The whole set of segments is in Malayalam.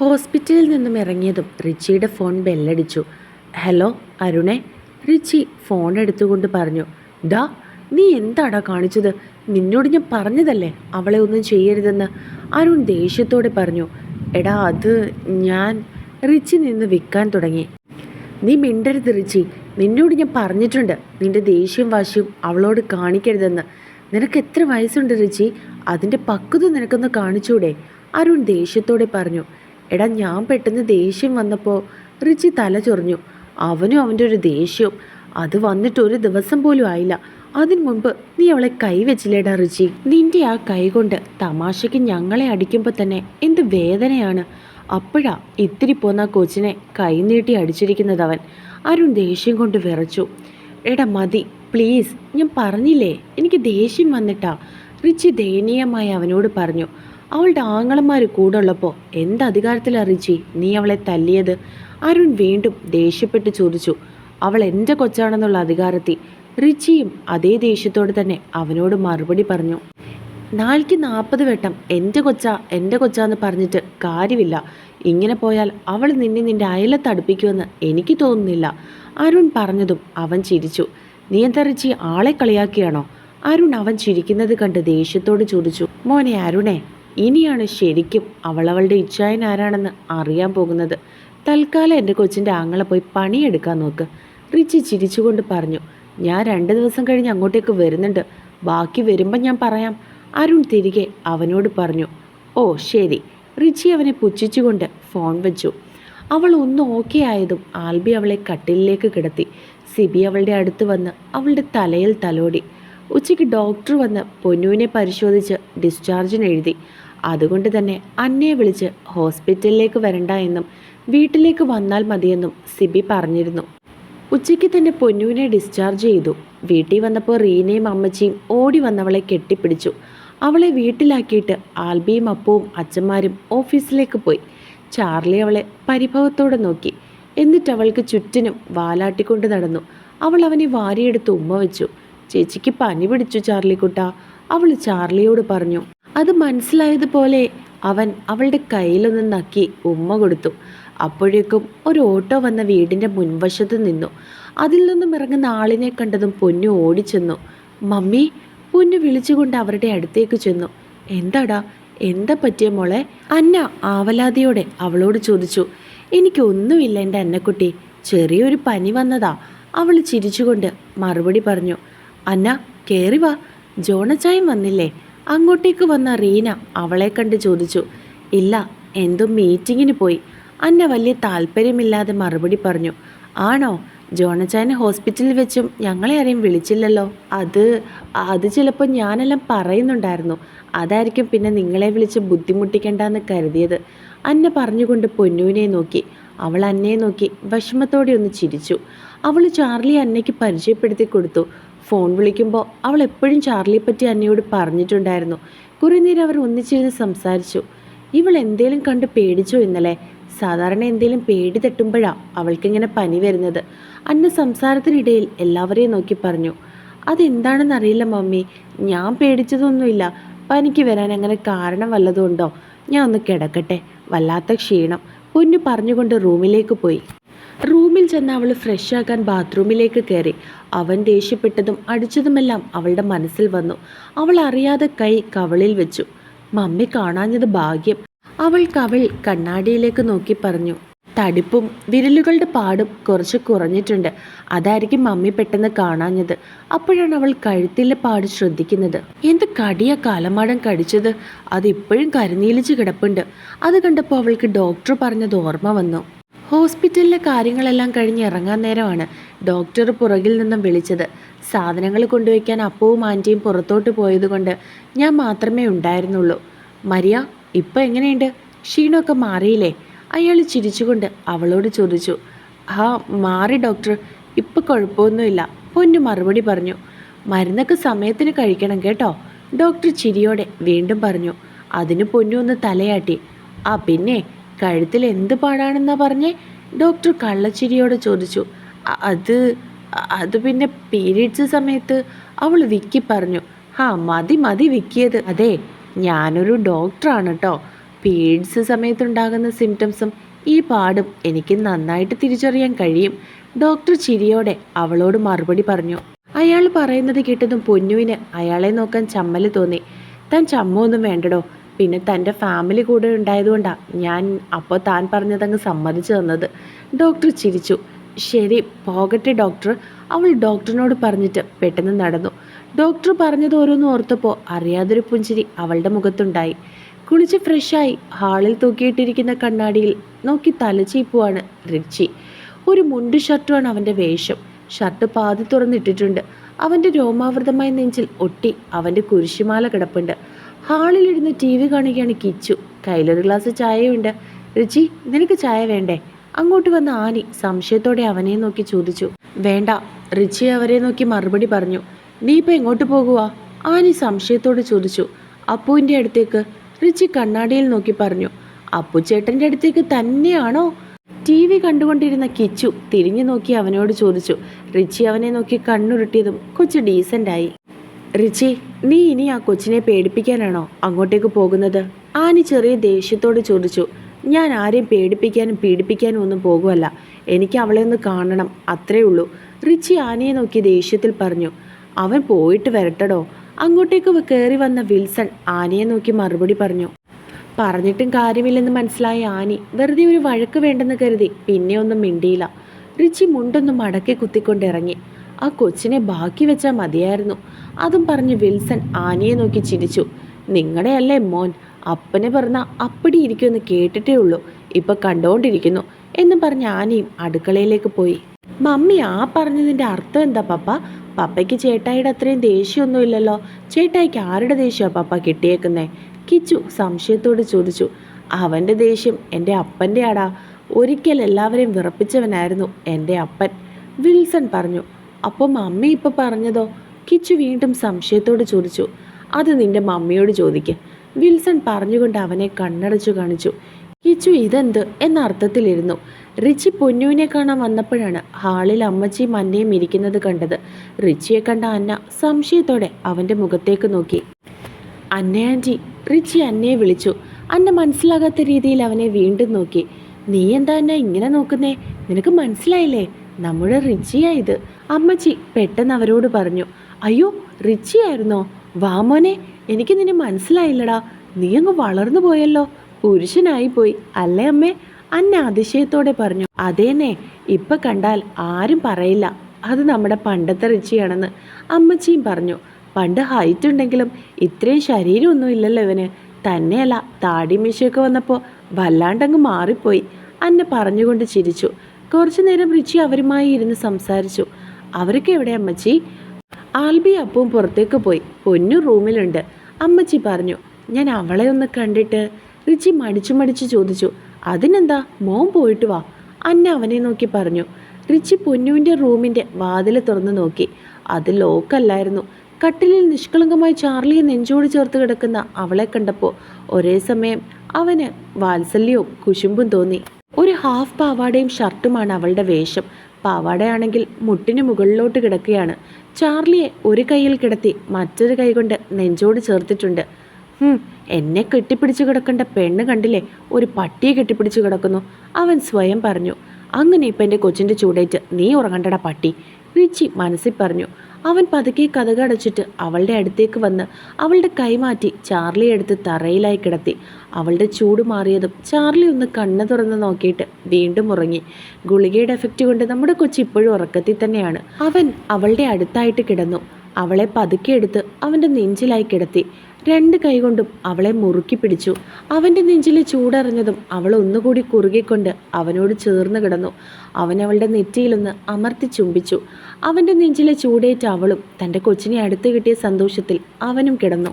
ഹോസ്പിറ്റലിൽ നിന്നും ഇറങ്ങിയതും റിച്ചിയുടെ ഫോൺ ബെല്ലടിച്ചു. ഹലോ അരുണേ. റിച്ചി ഫോൺ എടുത്തുകൊണ്ട് പറഞ്ഞു ഡാ നീ എന്താടാ കാണിച്ചത്? നിന്നോട് ഞാൻ പറഞ്ഞതല്ലേ അവളെ ഒന്നും ചെയ്യരുതെന്ന്? അരുൺ ദേഷ്യത്തോടെ പറഞ്ഞു എടാ അത് ഞാൻ റിച്ചി നിന്ന് വിൽക്കാൻ തുടങ്ങി. നീ മിണ്ടരുത് റിച്ചി നിന്നോട് ഞാൻ പറഞ്ഞിട്ടുണ്ട് നിന്റെ ദേഷ്യം വാശിയും അവളോട് കാണിക്കരുതെന്ന്. നിനക്ക് എത്ര വയസ്സുണ്ട് റിച്ചി? അതിന്റെ പക്വത നിനക്കൊന്ന് കാണിച്ചൂടെ? അരുൺ ദേഷ്യത്തോടെ പറഞ്ഞു എടാ ഞാൻ പെട്ടെന്ന് ദേഷ്യം വന്നപ്പോൾ റിച്ചി തല ചൊറിഞ്ഞു. അവനും അവന്റെ ഒരു ദേഷ്യവും. അത് വന്നിട്ട് ഒരു ദിവസം പോലും ആയില്ല. അതിനു മുൻപ് നീ അവളെ കൈവച്ചില്ലേടാ റിച്ചി? നിന്റെ ആ കൈ കൊണ്ട് തമാശയ്ക്ക് ഞങ്ങളെ അടിക്കുമ്പോൾ തന്നെ എന്ത് വേദനയാണ്? അപ്പോഴാ ഇത്തിരി പോന്ന കൊച്ചിനെ കൈനീട്ടി അടിച്ചിരിക്കുന്നത് അവൻ. അരുൺ ദേഷ്യം കൊണ്ട് വിറച്ചു. എടാ മതി. പ്ലീസ്. ഞാൻ പറഞ്ഞില്ലേ? എനിക്ക് ദേഷ്യം വന്നിട്ടാ. റിച്ചി ദയനീയമായി അവനോട് പറഞ്ഞു. അവളുടെ ആങ്ങളന്മാർ കൂടെ ഉള്ളപ്പോൾ എന്ത് അധികാരത്തിലറിഞ്ചി നീ അവളെ തല്ലിയത്? അരുൺ വീണ്ടും ദേഷ്യപ്പെട്ട് ചോദിച്ചു. അവൾ എന്റെ കൊച്ചാണെന്നുള്ള അധികാരത്തിൽ റിച്ചിയും അതേ ദേഷ്യത്തോടെ തന്നെ അവനോട് മറുപടി പറഞ്ഞു. നാൽക്ക് നാൽപ്പത് വട്ടം എന്റെ കൊച്ച എന്റെ കൊച്ചാന്ന് പറഞ്ഞിട്ട് കാര്യമില്ല. ഇങ്ങനെ പോയാൽ അവൾ നിന്നെ നിന്റെ അയലത്ത് അടുപ്പിക്കുമെന്ന് എനിക്ക് തോന്നുന്നില്ല. അരുൺ പറഞ്ഞതും അവൻ ചിരിച്ചു. നീ എന്താ റിച്ചി ആളെ കളിയാക്കിയാണോ? അരുൺ അവൻ ചിരിക്കുന്നത് കണ്ട് ദേഷ്യത്തോട് ചോദിച്ചു. മോനെ അരുണേ ഇനിയാണ് ശരിക്കും അവളവളുടെ ഇച്ഛായൻ ആരാണെന്ന് അറിയാൻ പോകുന്നത്. തൽക്കാലം എന്റെ കൊച്ചിന്റെ ആങ്ങളെ പോയി പണിയെടുക്കാൻ നോക്ക്. റിച്ചി ചിരിച്ചുകൊണ്ട് പറഞ്ഞു ഞാൻ രണ്ട് ദിവസം കഴിഞ്ഞ് അങ്ങോട്ടേക്ക് വരുന്നുണ്ട്. ബാക്കി വരുമ്പോൾ ഞാൻ പറയാം. അരുൺ തിരികെ അവനോട് പറഞ്ഞു ഓ ശരി. റിച്ചി അവനെ പുച്ഛിച്ചുകൊണ്ട് ഫോൺ വെച്ചു. അവൾ ഒന്ന് ഓക്കെ ആയതും ആൽബി അവളെ കട്ടിലിലേക്ക് കിടത്തി. സിബി അവളുടെ അടുത്ത് വന്ന് അവളുടെ തലയിൽ തലോടി. ഉച്ചയ്ക്ക് ഡോക്ടർ വന്ന് പൊന്നുവിനെ പരിശോധിച്ച് ഡിസ്ചാർജിന് എഴുതി. അതുകൊണ്ട് തന്നെ അന്നയെ വിളിച്ച് ഹോസ്പിറ്റലിലേക്ക് വരണ്ട എന്നും വീട്ടിലേക്ക് വന്നാൽ മതിയെന്നും സിബി പറഞ്ഞിരുന്നു. ഉച്ചയ്ക്ക് തന്നെ പൊന്നുവിനെ ഡിസ്ചാർജ് ചെയ്തു. വീട്ടിൽ വന്നപ്പോൾ റീനയും അമ്മച്ചിയും ഓടി വന്നവളെ കെട്ടിപ്പിടിച്ചു. അവളെ വീട്ടിലാക്കിയിട്ട് ആൽബിയും അപ്പവും അച്ഛന്മാരും ഓഫീസിലേക്ക് പോയി. ചാർലി അവളെ പരിഭവത്തോടെ നോക്കി. എന്നിട്ട് അവൾക്ക് ചുറ്റിനും വാലാട്ടിക്കൊണ്ട് നടന്നു. അവൾ അവനെ വാരിയെടുത്ത് ഉമ്മ വെച്ചു. ചേച്ചിക്ക് പനി പിടിച്ചു ചാർലിക്കുട്ട അവൾ ചാർലിയോട് പറഞ്ഞു. അത് മനസ്സിലായതുപോലെ അവൻ അവളുടെ കയ്യിലൊന്ന് നക്കി ഉമ്മ കൊടുത്തു. അപ്പോഴേക്കും ഒരു ഓട്ടോ വന്ന വീടിന്റെ മുൻവശത്ത് നിന്നു. അതിൽ നിന്നും ഇറങ്ങുന്ന ആളിനെ കണ്ടതും പൊന്നു ഓടിച്ചെന്നു. മമ്മി പൊന്നു വിളിച്ചുകൊണ്ട് അവരുടെ അടുത്തേക്ക് ചെന്നു. എന്താടാ എന്താ പറ്റിയ മോളെ? അന്ന ആവലാതിയോടെ അവളോട് ചോദിച്ചു. എനിക്കൊന്നുമില്ല എന്റെ അന്നക്കുട്ടി. ചെറിയൊരു പനി വന്നതാ. അവൾ ചിരിച്ചുകൊണ്ട് മറുപടി പറഞ്ഞു. അന്ന കേറി വാ. ജോണച്ചായം വന്നില്ലേ? അങ്ങോട്ടേക്ക് വന്ന റീന അവളെ കണ്ട് ചോദിച്ചു ഇല്ല എന്തോ മീറ്റിങ്ങിന് പോയി. അന്ന വലിയ താല്പര്യമില്ലാതെ മറുപടി പറഞ്ഞു ആണോ? ജോണച്ചായനെ ഹോസ്പിറ്റലിൽ വെച്ചും ഞങ്ങളെ ആരെയും വിളിച്ചില്ലല്ലോ. അത് അത് ചിലപ്പോൾ ഞാനെല്ലാം പറയുന്നുണ്ടായിരുന്നു. അതായിരിക്കും പിന്നെ നിങ്ങളെ വിളിച്ച് ബുദ്ധിമുട്ടിക്കണ്ടെന്ന് കരുതിയത്. അന്ന പറഞ്ഞുകൊണ്ട് പൊന്നുവിനെ നോക്കി. അവൾ അന്നയെ നോക്കി വിഷമത്തോടെ ഒന്ന് ചിരിച്ചു. അവൾ ചാർലി അന്നയ്ക്ക് പരിചയപ്പെടുത്തി കൊടുത്തു ഫോൺ വിളിക്കുമ്പോൾ അവൾ എപ്പോഴും ചാർലിയെ പറ്റി അന്നയോട് പറഞ്ഞിട്ടുണ്ടായിരുന്നു. കുറേ നേരം അവർ ഒന്നിച്ചിരുന്ന് സംസാരിച്ചു. ഇവൾ എന്തേലും കണ്ട് പേടിച്ചോ ഇന്നലെ? സാധാരണ എന്തേലും പേടി തട്ടുമ്പോഴാണ് അവൾക്കിങ്ങനെ പനി വരുന്നത്. അന്ന സംസാരത്തിനിടയിൽ എല്ലാവരെയും നോക്കി പറഞ്ഞു. അതെന്താണെന്ന് അറിയില്ല മമ്മി. ഞാൻ പേടിച്ചതൊന്നുമില്ല. പനിക്ക് വരാൻ അങ്ങനെ കാരണം വല്ലതും ഉണ്ടോ? ഞാൻ ഒന്ന് കിടക്കട്ടെ. വല്ലാത്ത ക്ഷീണം. പൊന്നു പറഞ്ഞുകൊണ്ട് റൂമിലേക്ക് പോയി. റൂമിൽ ചെന്ന് അവൾ ഫ്രഷ് ആക്കാൻ ബാത്റൂമിലേക്ക് കയറി. അവൻ ദേഷ്യപ്പെട്ടതും അടിച്ചതുമെല്ലാം അവളുടെ മനസ്സിൽ വന്നു. അവൾ അറിയാതെ കൈ കവളിൽ വെച്ചു. മമ്മി കാണാഞ്ഞത് ഭാഗ്യം. അവൾ കവൾ കണ്ണാടിയിലേക്ക് നോക്കി പറഞ്ഞു. തടിപ്പും വിരലുകളുടെ പാടും കുറച്ച് കുറഞ്ഞിട്ടുണ്ട്. അതായിരിക്കും മമ്മി പെട്ടെന്ന് കാണാഞ്ഞത്. അപ്പോഴാണ് അവൾ കഴുത്തിലെ പാട് ശ്രദ്ധിക്കുന്നത്. എന്ത് കടിയ കാലമാടം കടിച്ചത്? അതിപ്പോഴും കരുനീലിച്ച് കിടപ്പുണ്ട്. അത് കണ്ടപ്പോൾ അവൾക്ക് ഡോക്ടർ പറഞ്ഞത് ഓർമ്മ വന്നു. ഹോസ്പിറ്റലിലെ കാര്യങ്ങളെല്ലാം കഴിഞ്ഞ് ഇറങ്ങാൻ നേരമാണ് ഡോക്ടർ പുറകിൽ നിന്നും വിളിച്ചത്. സാധനങ്ങൾ കൊണ്ടുവയ്ക്കാൻ അപ്പവും ആന്റിയും പുറത്തോട്ട് പോയതുകൊണ്ട് ഞാൻ മാത്രമേ ഉണ്ടായിരുന്നുള്ളൂ. മരിയ ഇപ്പം എങ്ങനെയുണ്ട്? ക്ഷീണമൊക്കെ മാറിയില്ലേ? അയാൾ ചിരിച്ചുകൊണ്ട് അവളോട് ചോദിച്ചു. ആ മാറി ഡോക്ടർ. ഇപ്പം കുഴപ്പമൊന്നുമില്ല. പൊന്നു മറുപടി പറഞ്ഞു. മരുന്നൊക്കെ സമയത്തിന് കഴിക്കണം കേട്ടോ. ഡോക്ടർ ചിരിയോടെ വീണ്ടും പറഞ്ഞു. അതിന് പൊന്നു ഒന്ന് തലയാട്ടി. ആ പിന്നെ? കഴുത്തിൽ എന്ത് പാടാണെന്നാ പറഞ്ഞേ? ഡോക്ടർ കള്ളച്ചിരിയോടെ ചോദിച്ചു. അത് അത് പിന്നെ പീരീഡ്സ് സമയത്ത് അവൾ വിക്കി പറഞ്ഞു. ആ മതി മതി വിക്കിയത്. അതെ ഞാനൊരു ഡോക്ടറാണ് കേട്ടോ പീരീഡ്സ് സമയത്തുണ്ടാകുന്ന സിംറ്റംസും ഈ പാടും എനിക്ക് നന്നായിട്ട് തിരിച്ചറിയാൻ കഴിയും. ഡോക്ടർ ചിരിയോടെ അവളോട് മറുപടി പറഞ്ഞു. അയാൾ പറയുന്നത് കേട്ടതും പൊന്നുവിന് അയാളെ നോക്കാൻ ചമ്മൽ തോന്നി. താൻ ചമ്മൊന്നും വേണ്ടടോ. പിന്നെ തന്റെ ഫാമിലി കൂടെ ഉണ്ടായതുകൊണ്ടാണ് ഞാൻ അപ്പോൾ താൻ പറഞ്ഞതങ്ങ് സമ്മതിച്ചു തന്നത്. ഡോക്ടർ ചിരിച്ചു. ശരി പോകട്ടെ ഡോക്ടർ അവൾ ഡോക്ടറിനോട് പറഞ്ഞിട്ട് പെട്ടെന്ന് നടന്നു. ഡോക്ടർ പറഞ്ഞത് ഓരോന്ന് ഓർത്തപ്പോൾ അറിയാതൊരു പുഞ്ചിരി അവളുടെ മുഖത്തുണ്ടായി. കുളിച്ച് ഫ്രഷായി ഹാളിൽ തൂക്കിയിട്ടിരിക്കുന്ന കണ്ണാടിയിൽ നോക്കി തലചീപ്പുവാണ് റിച്ചി. ഒരു മുണ്ട് ഷർട്ടുമാണ് അവന്റെ വേഷം. ഷർട്ട് പാതി തുറന്നിട്ടിട്ടുണ്ട്. അവന്റെ രോമാവൃതമായ നെഞ്ചിൽ ഒട്ടി അവന്റെ കുരിശുമാല കിടപ്പുണ്ട്. ഹാളിലിരുന്ന് ടി വി കാണുകയാണ് കിച്ചു. കയ്യിലൊരു ഗ്ലാസ് ചായയുണ്ട്. രുചി നിനക്ക് ചായ വേണ്ടേ? അങ്ങോട്ട് വന്ന ആനി സംശയത്തോടെ അവനെ നോക്കി ചോദിച്ചു. വേണ്ട റിച്ചി അവരെ നോക്കി മറുപടി പറഞ്ഞു. നീ ഇപ്പം എങ്ങോട്ട് പോകുവാ? ആനി സംശയത്തോടെ ചോദിച്ചു. അപ്പുവിന്റെ അടുത്തേക്ക് റിച്ചി കണ്ണാടിയിൽ നോക്കി പറഞ്ഞു. അപ്പു ചേട്ടന്റെ അടുത്തേക്ക് തന്നെയാണോ? ടി വി കണ്ടുകൊണ്ടിരുന്ന കിച്ചു തിരിഞ്ഞു നോക്കി അവനോട് ചോദിച്ചു. റിച്ചി അവനെ നോക്കി കണ്ണുരുട്ടിയതും കൊച്ചു ഡീസന്റായി. റിച്ചി നീ ഇനി ആ കൊച്ചിനെ പേടിപ്പിക്കാനാണോ അങ്ങോട്ടേക്ക് പോകുന്നത്? ആനി ചെറിയ ദേഷ്യത്തോട് ചോദിച്ചു. ഞാൻ ആരെയും പേടിപ്പിക്കാനും പീഡിപ്പിക്കാനും ഒന്നും പോകുമല്ല എനിക്ക് അവളെ ഒന്ന് കാണണം അത്രേ ഉള്ളൂ. റിച്ചി ആനയെ നോക്കി ദേഷ്യത്തിൽ പറഞ്ഞു. അവൻ പോയിട്ട് വരട്ടടോ. അങ്ങോട്ടേക്ക് കയറി വന്ന വിൽസൺ ആനയെ നോക്കി മറുപടി പറഞ്ഞു. പറഞ്ഞിട്ടും കാര്യമില്ലെന്ന് മനസ്സിലായ ആനി വെറുതെ ഒരു വഴക്ക് വേണ്ടെന്ന് കരുതി പിന്നെ ഒന്നും മിണ്ടിയില്ല. റിച്ചി മുണ്ടൊന്നും മടക്കി കുത്തിക്കൊണ്ടിറങ്ങി ആ കൊച്ചിനെ ബാക്കി വെച്ചാൽ മതിയായിരുന്നു. അതും പറഞ്ഞ് വിൽസൺ ആനയെ നോക്കി ചിരിച്ചു. നിങ്ങളുടെ അല്ലേ മോൻ? അപ്പനെ പറഞ്ഞ അപ്പടി ഇരിക്കുമെന്ന് കേട്ടിട്ടേ ഉള്ളൂ. ഇപ്പൊ കണ്ടുകൊണ്ടിരിക്കുന്നു എന്ന് പറഞ്ഞ് ആനയും അടുക്കളയിലേക്ക് പോയി. മമ്മി ആ പറഞ്ഞതിന്റെ അർത്ഥം എന്താ പപ്പ? പപ്പയ്ക്ക് ചേട്ടായിയുടെ അത്രയും ദേഷ്യമൊന്നുമില്ലല്ലോ? ചേട്ടായിക്ക് ആരുടെ ദേഷ്യമാണ് പപ്പ കിട്ടിയേക്കുന്നേ? കിച്ചു സംശയത്തോട് ചോദിച്ചു. അവന്റെ ദേഷ്യം എന്റെ അപ്പന്റെ ആടാ ഒരിക്കൽ എല്ലാവരെയും വിറപ്പിച്ചവനായിരുന്നു എന്റെ അപ്പൻ വിൽസൺ പറഞ്ഞു. അപ്പോൾ മമ്മി ഇപ്പോൾ പറഞ്ഞതോ? കിച്ചു വീണ്ടും സംശയത്തോട് ചോദിച്ചു. അത് നിന്റെ മമ്മിയോട് ചോദിക്ക്. വിൽസൺ പറഞ്ഞുകൊണ്ട് അവനെ കണ്ണടച്ചു കാണിച്ചു. കിച്ചു ഇതെന്ത് എന്ന അർത്ഥത്തിലിരുന്നു റിച്ചി പൊന്നുവിനെ കാണാൻ വന്നപ്പോഴാണ് ഹാളിൽ അമ്മച്ചിയും അന്നയും ഇരിക്കുന്നത് കണ്ടത്. റിച്ചിയെ കണ്ട അന്ന സംശയത്തോടെ അവന്റെ മുഖത്തേക്ക് നോക്കി. അന്ന ആന്റി റിച്ചി അന്നയെ വിളിച്ചു. അന്ന മനസ്സിലാകാത്ത രീതിയിൽ അവനെ വീണ്ടും നോക്കി. നീ എന്താ അന്ന ഇങ്ങനെ നോക്കുന്നേ? നിനക്ക് മനസ്സിലായില്ലേ? നമ്മുടെ റിച്ചിയാ ഇത്. അമ്മച്ചി പെട്ടെന്ന് അവരോട് പറഞ്ഞു അയ്യോ റിച്ചിയായിരുന്നോ? വാമോനെ എനിക്ക് നിന്നെ മനസ്സിലായില്ലടാ. നീ അങ്ങ് വളർന്നു പോയല്ലോ. പുരുഷനായി പോയി അല്ലേ അമ്മേ? അന്ന അതിശയത്തോടെ പറഞ്ഞു അതേനെ ഇപ്പൊ കണ്ടാൽ ആരും പറയില്ല. അത് നമ്മുടെ പണ്ടത്തെ റിച്ചിയാണെന്ന്. അമ്മച്ചിയും പറഞ്ഞു പണ്ട് ഹൈറ്റ് ഉണ്ടെങ്കിലും ഇത്രയും ശരീരമൊന്നും ഇല്ലല്ലോ ഇവന്. തന്നെയല്ല താടി മീശയൊക്കെ വന്നപ്പോൾ വല്ലാണ്ടങ്ങ് മാറിപ്പോയി. അന്നെ പറഞ്ഞുകൊണ്ട് ചിരിച്ചു. കുറച്ചു നേരം റിച്ചി അവരുമായി ഇരുന്ന് സംസാരിച്ചു. അവരൊക്കെ എവിടെ അമ്മച്ചി? ആൽബി അപ്പവും പുറത്തേക്ക് പോയി. പൊന്നു റൂമിലുണ്ട്. അമ്മച്ചി പറഞ്ഞു ഞാൻ അവളെ ഒന്ന് കണ്ടിട്ട്. റിച്ചി മടിച്ചു മടിച്ചു ചോദിച്ചു അതിനെന്താ? മോൻ പോയിട്ട് വാ. അന്ന അവനെ നോക്കി പറഞ്ഞു. റിച്ചി പൊന്നുവിന്റെ റൂമിന്റെ വാതിൽ തുറന്നു നോക്കി. അത് ലോക്കല്ലായിരുന്നു കട്ടിലിൽ നിഷ്കളങ്കമായി ചാർലിയെ നെഞ്ചോട് ചേർത്ത് കിടക്കുന്ന അവളെ കണ്ടപ്പോൾ ഒരേ സമയം അവന് വാത്സല്യവും കുശുമ്പും തോന്നി. ഒരു ഹാഫ് പാവാടയും ഷർട്ടുമാണ് അവളുടെ വേഷം. പാവാടയാണെങ്കിൽ മുട്ടിന് മുകളിലോട്ട് കിടക്കുകയാണ്. ചാർലിയെ ഒരു കൈയിൽ കിടത്തി മറ്റൊരു കൈ കൊണ്ട് നെഞ്ചോട് ചേർത്തിട്ടുണ്ട്. എന്നെ കെട്ടിപ്പിടിച്ചു കിടക്കേണ്ട പെണ്ണ് കണ്ടില്ലേ? ഒരു പട്ടിയെ കെട്ടിപ്പിടിച്ചു കിടക്കുന്നു. അവൻ സ്വയം പറഞ്ഞു അങ്ങനെ ഇപ്പം എന്റെ കൊച്ചിന്റെ ചൂടേറ്റ് നീ ഉറങ്ങണ്ടടാ പട്ടി. റിച്ചി മനസ്സിൽ പറഞ്ഞു. അവൻ പതുക്കെ കഥകടച്ചിട്ട് അവളുടെ അടുത്തേക്ക് വന്ന് അവളുടെ കൈമാറ്റി ചാർലി എടുത്ത് തറയിലായി കിടത്തി. അവളുടെ ചൂട് മാറിയതും ചാർലി ഒന്ന് കണ്ണു തുറന്ന് നോക്കിയിട്ട് വീണ്ടും ഉറങ്ങി. ഗുളികയുടെ എഫക്റ്റ് കൊണ്ട് നമ്മുടെ കൊച്ചി ഇപ്പോഴും ഉറക്കത്തിൽ തന്നെയാണ്. അവൻ അവളുടെ അടുത്തായിട്ട് കിടന്നു. അവളെ പതുക്കെ എടുത്ത് അവന്റെ നെഞ്ചിലായി കിടത്തി. രണ്ട് കൈകൊണ്ടും അവളെ മുറുക്കി പിടിച്ചു. അവന്റെ നെഞ്ചിലെ ചൂടറിഞ്ഞതും അവൾ ഒന്നുകൂടി കുറുകിക്കൊണ്ട് അവനോട് ചേർന്ന് കിടന്നു. അവൻ അവളുടെ നെറ്റിയിലൊന്ന് അമർത്തി ചുംബിച്ചു. അവന്റെ നെഞ്ചിലെ ചൂടേറ്റ് അവളും തന്റെ കൊച്ചിനെ അടുത്ത് കിട്ടിയ സന്തോഷത്തിൽ അവനും കിടന്നു.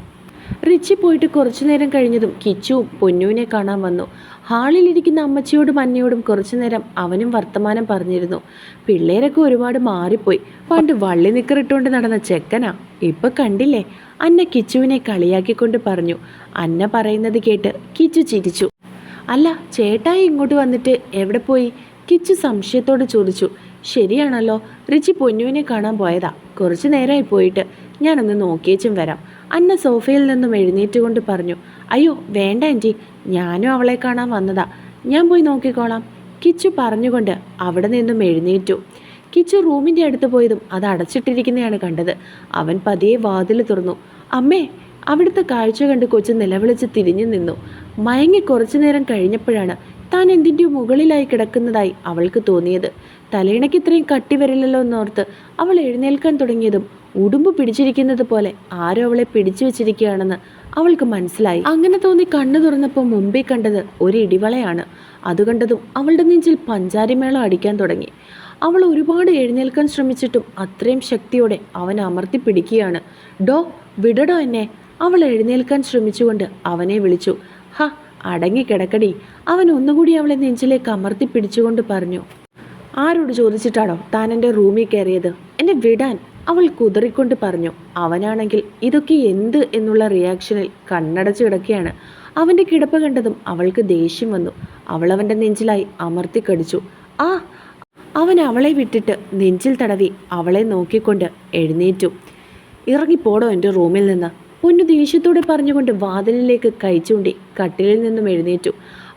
റിച്ചി പോയിട്ട് കുറച്ചു നേരം കഴിഞ്ഞതും കിച്ചുവും പൊന്നുവിനെ കാണാൻ വന്നു. ഹാളിലിരിക്കുന്ന അമ്മച്ചിയോടും അന്നയോടും കുറച്ചു നേരം അവനും വർത്തമാനം പറഞ്ഞിരുന്നു. പിള്ളേരൊക്കെ ഒരുപാട് മാറിപ്പോയി. പണ്ട് വള്ളി നിക്കറിട്ടുകൊണ്ട് നടന്ന ചെക്കനാ. ഇപ്പൊ കണ്ടില്ലേ? അന്ന കിച്ചുവിനെ കളിയാക്കിക്കൊണ്ട് പറഞ്ഞു. അന്ന പറയുന്നത് കേട്ട് കിച്ചു ചിരിച്ചു. അല്ല ചേട്ടായി ഇങ്ങോട്ട് വന്നിട്ട് എവിടെ പോയി? കിച്ചു സംശയത്തോട് ചോദിച്ചു. ശരിയാണല്ലോ റിച്ചി പൊന്നുവിനെ കാണാൻ പോയതാ. കുറച്ചു നേരമായി പോയിട്ട് ഞാനൊന്ന് നോക്കിയേച്ചും വരാം. അന്ന സോഫയിൽ നിന്നും എഴുന്നേറ്റുകൊണ്ട് പറഞ്ഞു. അയ്യോ വേണ്ട ആന്റി ഞാനും അവളെ കാണാൻ വന്നതാ. ഞാൻ പോയി നോക്കിക്കോളാം. കിച്ചു പറഞ്ഞുകൊണ്ട് അവിടെ നിന്നും എഴുന്നേറ്റു. കിച്ചു റൂമിന്റെ അടുത്ത് പോയതും അത് അടച്ചിട്ടിരിക്കുന്നതാണ് കണ്ടത്. അവൻ പതിയെ വാതിൽ തുറന്നു. അമ്മേ അവിടുത്തെ കാഴ്ച കണ്ട് കൊച്ചു നിലവിളിച്ച് തിരിഞ്ഞു നിന്നു. മയങ്ങി കുറച്ചു നേരം കഴിഞ്ഞപ്പോഴാണ് താൻ എന്തിന്റെയോ മുകളിലായി കിടക്കുന്നതായി അവൾക്ക് തോന്നിയത്. തലയിണയ്ക്ക് ഇത്രയും കട്ടി വരില്ലല്ലോ എന്നോർത്ത് അവൾ എഴുന്നേൽക്കാൻ തുടങ്ങിയതും ഉടുമ്പ് പിടിച്ചിരിക്കുന്നത് പോലെ ആരോ അവളെ പിടിച്ചു വെച്ചിരിക്കുകയാണെന്ന് അവൾക്ക് മനസ്സിലായി. അങ്ങനെ തോന്നി കണ്ണു തുറന്നപ്പോൾ മുമ്പിൽ കണ്ടത് ഒരു ഇടിവളയാണ്. അത് കണ്ടതും അവളുടെ നെഞ്ചിൽ പഞ്ചാരിമേളം അടിക്കാൻ തുടങ്ങി. അവൾ ഒരുപാട് എഴുന്നേൽക്കാൻ ശ്രമിച്ചിട്ടും അത്രയും ശക്തിയോടെ അവൻ അമർത്തി പിടിക്കുകയാണ്. ഡോ വിടടോ എന്നെ. അവൾ എഴുന്നേൽക്കാൻ ശ്രമിച്ചുകൊണ്ട് അവനെ വിളിച്ചു. ഹ അടങ്ങി കിടക്കടി. അവൻ ഒന്നുകൂടി അവളെ നെഞ്ചിലേക്ക് അമർത്തി പിടിച്ചുകൊണ്ട് പറഞ്ഞു. ആരോട് ചോദിച്ചിട്ടാണോ താൻ എന്റെ റൂമിൽ കയറിയത്? എന്നെ വിടാൻ അവൾ കുതറിക്കൊണ്ട് പറഞ്ഞു. അവനാണെങ്കിൽ ഇതൊക്കെ എന്ത് എന്നുള്ള റിയാക്ഷനിൽ കണ്ണടച്ചു കിടക്കുകയാണ്. അവന്റെ കിടപ്പ് കണ്ടതും അവൾക്ക് ദേഷ്യം വന്നു. അവൾ അവന്റെ നെഞ്ചിലായി അമർത്തി കടിച്ചു. ആ അവൻ അവളെ വിട്ടിട്ട് നെഞ്ചിൽ തടവി അവളെ നോക്കിക്കൊണ്ട് എഴുന്നേറ്റു. ഇറങ്ങിപ്പോടോ എന്റെ റൂമിൽ നിന്ന്? പൊന്നു ദേഷ്യത്തോടെ പറഞ്ഞുകൊണ്ട് വാതിലിലേക്ക് കൈ ചൂണ്ടി കട്ടിലിൽ നിന്നും എഴുന്നേറ്റു.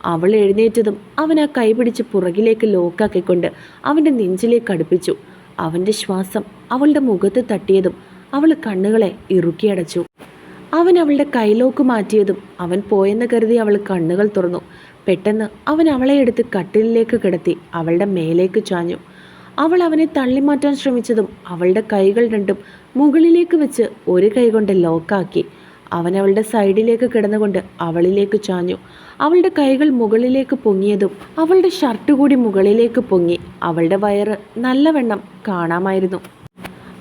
അവൾ എഴുന്നേറ്റതും അവൻ ആ കൈ പിടിച്ച് പുറകിലേക്ക് ലോക്കാക്കിക്കൊണ്ട് അവന്റെ നെഞ്ചിലേക്ക് അടുപ്പിച്ചു. അവന്റെ ശ്വാസം അവളുടെ മുഖത്ത് തട്ടിയതും അവൾ കണ്ണുകളെ ഇറുക്കിയടച്ചു അവൻ അവളുടെ കൈലോക്ക് മാറ്റിയതും അവൻ പോയെന്ന് കരുതി അവൾ കണ്ണുകൾ തുറന്നു. പെട്ടെന്ന് അവൻ അവളെ എടുത്ത് കട്ടിലിലേക്ക് കിടത്തി അവളുടെ മേലേക്ക് ചാഞ്ഞു. അവൾ അവനെ തള്ളിമാറ്റാൻ ശ്രമിച്ചതും അവളുടെ കൈകൾ രണ്ടും മുകളിലേക്ക് വെച്ച് ഒരു കൈ കൊണ്ട് ലോക്കാക്കി അവൻ അവളുടെ സൈഡിലേക്ക് കിടന്നുകൊണ്ട് അവളിലേക്ക് ചാഞ്ഞു. അവളുടെ കൈകൾ മുകളിലേക്ക് പൊങ്ങിയതും അവളുടെ ഷർട്ട് കൂടി മുകളിലേക്ക് പൊങ്ങി അവളുടെ വയറ് നല്ലവണ്ണം കാണാമായിരുന്നു.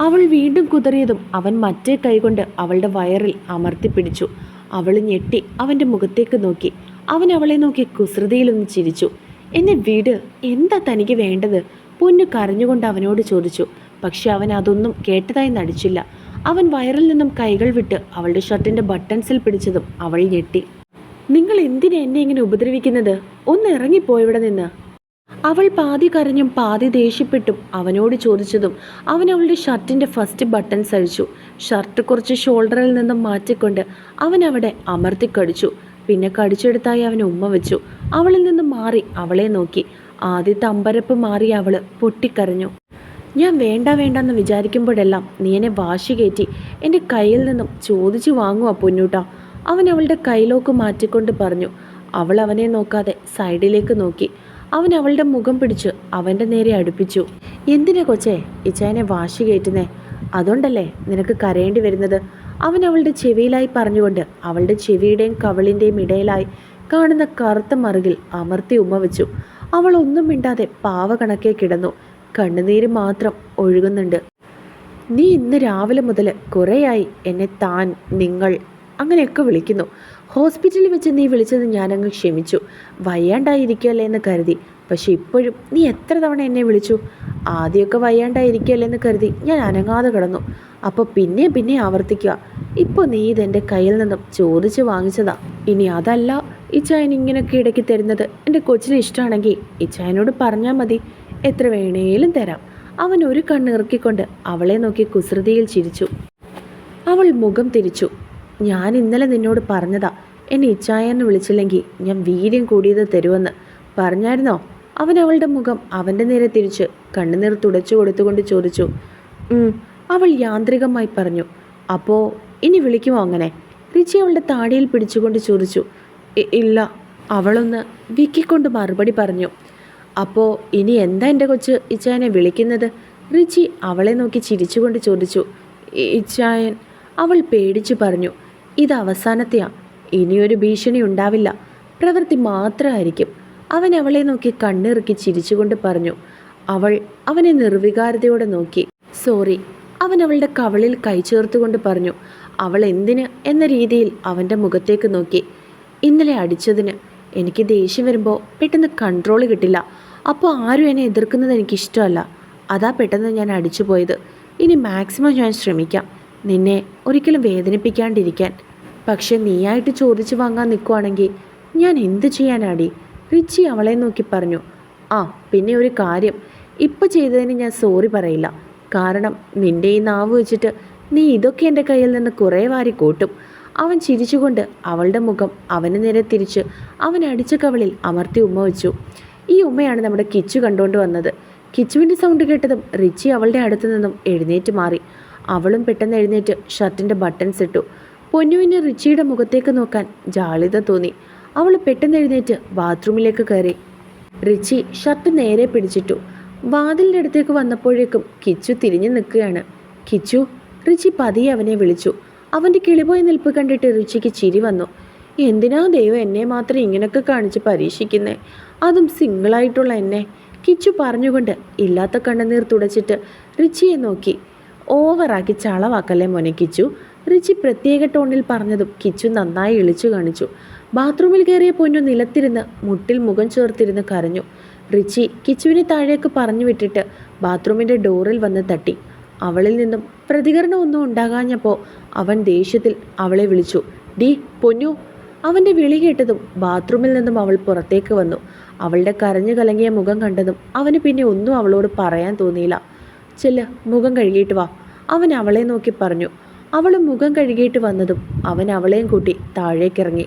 അവൾ വീണ്ടും കുതറിയതും അവൻ മറ്റേ കൈകൊണ്ട് അവളുടെ വയറിൽ അമർത്തിപ്പിടിച്ചു അവൾ ഞെട്ടി അവന്റെ മുഖത്തേക്ക് നോക്കി. അവൻ അവളെ നോക്കി കുസൃതിയിലൊന്ന് ചിരിച്ചു. എന്നെ വീട് എന്താ തനിക്ക് വേണ്ടത്? പൊന്നു കരഞ്ഞുകൊണ്ട് അവനോട് ചോദിച്ചു. പക്ഷെ അവൻ അതൊന്നും കേട്ടതായി നടിച്ചില്ല. അവൻ വയറിൽ നിന്നും കൈകൾ വിട്ട് അവളുടെ ഷർട്ടിന്റെ ബട്ടൺസിൽ പിടിച്ചതും അവൾ ഞെട്ടി. നിങ്ങൾ എന്തിനാ എന്നെ ഇങ്ങനെ ഉപദ്രവിക്കുന്നത്? ഒന്ന് ഇറങ്ങിപ്പോയിവിടെ നിന്ന്. അവൾ പാതി കരഞ്ഞും പാതി ദേഷ്യപ്പെട്ടും അവനോട് ചോദിച്ചതും അവൻ അവളുടെ ഷർട്ടിന്റെ ഫസ്റ്റ് ബട്ടൺ സഴിച്ചു ഷർട്ട് കുറച്ച് ഷോൾഡറിൽ നിന്നും മാറ്റിക്കൊണ്ട് അവൻ അവിടെ അമർത്തി കടിച്ചു. പിന്നെ കടിച്ചെടുത്തായി അവൻ ഉമ്മ വെച്ചു. അവളിൽ നിന്ന് മാറി അവളെ നോക്കി. ആദ്യത്തെ അമ്പരപ്പ് മാറി അവൾ പൊട്ടിക്കരഞ്ഞു. ഞാൻ വേണ്ട വേണ്ടെന്ന് വിചാരിക്കുമ്പോഴെല്ലാം നീ എന്നെ വാശി കയറ്റി എന്റെ കയ്യിൽ നിന്നും ചോദിച്ചു വാങ്ങുക പൊന്നൂട്ടാ അവൻ അവളുടെ കയ്യിലോക്ക് മാറ്റിക്കൊണ്ട് പറഞ്ഞു. അവൾ അവനെ നോക്കാതെ സൈഡിലേക്ക് നോക്കി. അവൻ അവളുടെ മുഖം പിടിച്ച് അവന്റെ നേരെ അടുപ്പിച്ചു. എന്തിനാ കൊച്ചേ ഇച്ചായനെ വാശി കയറ്റുന്നേ? അതുകൊണ്ടല്ലേ നിനക്ക് കരയേണ്ടി വരുന്നത്? അവൻ അവളുടെ ചെവിയിലായി പറഞ്ഞുകൊണ്ട് അവളുടെ ചെവിയുടെയും കവളിന്റെയും ഇടയിലായി കാണുന്ന കറുത്ത മറുകിൽ അമർത്തി ഉമ്മ വെച്ചു. അവൾ ഒന്നും മിണ്ടാതെ പാവ കണക്കെ കിടന്നു. കണ്ണുനീര് മാത്രം ഒഴുകുന്നുണ്ട്. നീ ഇന്ന് രാവിലെ മുതൽ കുറേയായി എന്നെ താൻ നിങ്ങൾ അങ്ങനെയൊക്കെ വിളിക്കുന്നു. ഹോസ്പിറ്റലിൽ വെച്ച് നീ വിളിച്ചത് ഞാനങ്ങ് ക്ഷമിച്ചു. വയ്യാണ്ടായിരിക്കുമല്ലേ എന്ന് കരുതി. പക്ഷെ ഇപ്പോഴും നീ എത്ര തവണ എന്നെ വിളിച്ചു? ആദ്യമൊക്കെ വയ്യാണ്ടായിരിക്കുമല്ലേ എന്ന് കരുതി ഞാൻ അനങ്ങാതെ കിടന്നു. അപ്പോൾ പിന്നെ പിന്നെ ആവർത്തിക്കുക. ഇപ്പോൾ നീ ഇതെന്റെ കയ്യിൽ നിന്നും ചോദിച്ച് വാങ്ങിച്ചതാ. ഇനി അതല്ല ഈ ഇച്ചായൻ ഇങ്ങനെയൊക്കെ ഇടയ്ക്ക് തരുന്നത്. എന്റെ കൊച്ചിന് ഇഷ്ടമാണെങ്കിൽ ചായനോട് പറഞ്ഞാൽ മതി. എത്ര വേണേലും തരാം. അവൻ ഒരു കണ്ണ് ഇറക്കിക്കൊണ്ട് അവളെ നോക്കി കുസൃതിയിൽ ചിരിച്ചു. അവൾ മുഖം തിരിച്ചു. ഞാൻ ഇന്നലെ നിന്നോട് പറഞ്ഞതാ. എന്നെ ഇച്ചായെന്ന് വിളിച്ചില്ലെങ്കിൽ ഞാൻ വീര്യം കൂടിയത് തരുമെന്ന്. പറഞ്ഞായിരുന്നോ? അവൻ അവളുടെ മുഖം അവന്റെ നേരെ തിരിച്ച് കണ്ണുനീർ തുടച്ചു കൊടുത്തുകൊണ്ട് ചോദിച്ചു. അവൾ യാന്ത്രികമായി പറഞ്ഞു അപ്പോൾ ഇനി വിളിക്കുമോ അങ്ങനെ? റിച്ചി അവളുടെ താടിയിൽ പിടിച്ചുകൊണ്ട് ചോദിച്ചു ഇല്ല. അവളൊന്ന് വിക്കിക്കൊണ്ട് മറുപടി പറഞ്ഞു അപ്പോൾ ഇനി എന്താ എന്റെ കൊച്ച് ഇച്ചായനെ വിളിക്കുന്നത്? റിച്ചി അവളെ നോക്കി ചിരിച്ചുകൊണ്ട് ചോദിച്ചു "ഇ- ഇച്ചായൻ? അവൾ പേടിച്ചു പറഞ്ഞു ഇത് അവസാനത്തെയാ ഇനിയൊരു ഭീഷണി ഉണ്ടാവില്ല പ്രവൃത്തി മാത്രമായിരിക്കും. അവൻ അവളെ നോക്കി കണ്ണിറുക്കി ചിരിച്ചുകൊണ്ട് പറഞ്ഞു അവൾ അവനെ നിർവികാരതയോടെ നോക്കി സോറി അവൻ അവളുടെ കവളിൽ കൈ ചേർത്തുകൊണ്ട് പറഞ്ഞു അവൾ എന്തിന്? എന്ന രീതിയിൽ അവന്റെ മുഖത്തേക്ക് നോക്കി. ഇന്നലെ അടിച്ചതിന് എനിക്ക് ദേഷ്യം വരുമ്പോൾ പെട്ടെന്ന് കൺട്രോൾ കിട്ടില്ല. അപ്പോൾ ആരും എന്നെ എതിർക്കുന്നത് എനിക്കിഷ്ടമല്ല അതാ പെട്ടെന്ന് ഞാൻ അടിച്ചു പോയത്. ഇനി മാക്സിമം ഞാൻ ശ്രമിക്കാം. നിന്നെ ഒരിക്കലും വേദനിപ്പിക്കാണ്ടിരിക്കാൻ. പക്ഷെ നീയായിട്ട് ചോദിച്ചു വാങ്ങാൻ നിൽക്കുവാണെങ്കിൽ ഞാൻ എന്ത് ചെയ്യാനാടി? റിച്ചി അവളെ നോക്കി പറഞ്ഞു ആ പിന്നെ ഒരു കാര്യം. ഇപ്പം ചെയ്തതിന് ഞാൻ സോറി പറയില്ല. കാരണം നിന്റെ ഈ നാവ് വെച്ചിട്ട് നീ ഇതൊക്കെ എന്റെ കയ്യിൽ നിന്ന് കുറേ വാരി കൂട്ടും. അവൻ ചിരിച്ചുകൊണ്ട് അവളുടെ മുഖം അവന് നേരെ തിരിച്ച് അവൻ അടിച്ച കവളിൽ അമർത്തി ഉമ്മ വെച്ചു. ഈ ഉമ്മയാണ് നമ്മുടെ കിച്ചു കണ്ടുകൊണ്ട് വന്നത്. കിച്ചുവിന്റെ സൗണ്ട് കേട്ടതും റിച്ചി അവളുടെ അടുത്ത് നിന്നും എഴുന്നേറ്റ് മാറി. അവളും പെട്ടെന്ന് എഴുന്നേറ്റ് ഷർട്ടിന്റെ ബട്ടൺസ് ഇട്ടു. പൊന്നുവിന് റിച്ചിയുടെ മുഖത്തേക്ക് നോക്കാൻ ജാളിത തോന്നി. അവൾ പെട്ടെന്ന് എഴുന്നേറ്റ് ബാത്റൂമിലേക്ക് കയറി. റിച്ചി ഷർട്ട് നേരെ പിടിച്ചിട്ടു. വാതിലിന്റെ അടുത്തേക്ക് വന്നപ്പോഴേക്കും കിച്ചു തിരിഞ്ഞു നിൽക്കുകയാണ്. കിച്ചു റിച്ചി പതിയെ അവനെ വിളിച്ചു. അവന്റെ കിളിപോയി നിൽപ്പ് കണ്ടിട്ട് റിച്ചിക്ക് ചിരി വന്നു. എന്തിനാ ദൈവം എന്നെ മാത്രം ഇങ്ങനെയൊക്കെ കാണിച്ച് പരീക്ഷിക്കുന്നേ? അതും സിംഗിളായിട്ടുള്ള എന്നെ. കിച്ചു പറഞ്ഞുകൊണ്ട് ഇല്ലാത്ത കണ്ണുനീർ തുടച്ചിട്ട് റിച്ചിയെ നോക്കി. ഓവറാക്കി ചളവാക്കല്ലേ മോനെ കിച്ചു? റിച്ചി പ്രത്യേക ടോണിൽ പറഞ്ഞതും കിച്ചു നന്നായി ഇളിച്ചു കാണിച്ചു. ബാത്റൂമിൽ കയറിയ പൊന്നു നിലത്തിരുന്ന് മുട്ടിൽ മുഖം ചേർത്തിരുന്ന് കരഞ്ഞു. റിച്ചി കിച്ചുവിനെ താഴേക്ക് പറഞ്ഞു വിട്ടിട്ട് ബാത്റൂമിന്റെ ഡോറിൽ വന്ന് തട്ടി. അവളിൽ നിന്നും പ്രതികരണമൊന്നും ഉണ്ടാകാഞ്ഞപ്പോൾ അവൻ ദേഷ്യത്തിൽ അവളെ വിളിച്ചു. ഡി പൊന്നു. അവന്റെ വിളി കേട്ടതും ബാത്റൂമിൽ നിന്നും അവൾ പുറത്തേക്ക് വന്നു. അവളുടെ കരഞ്ഞു കലങ്ങിയ മുഖം കണ്ടതും അവന് പിന്നെ ഒന്നും അവളോട് പറയാൻ തോന്നിയില്ല. ചെല്ല് മുഖം കഴുകിയിട്ട് വാ. അവൻ അവളെ നോക്കി പറഞ്ഞു. അവൾ മുഖം കഴുകിയിട്ട് വന്നതും അവൻ അവളെയും കൂട്ടി താഴേക്കിറങ്ങി.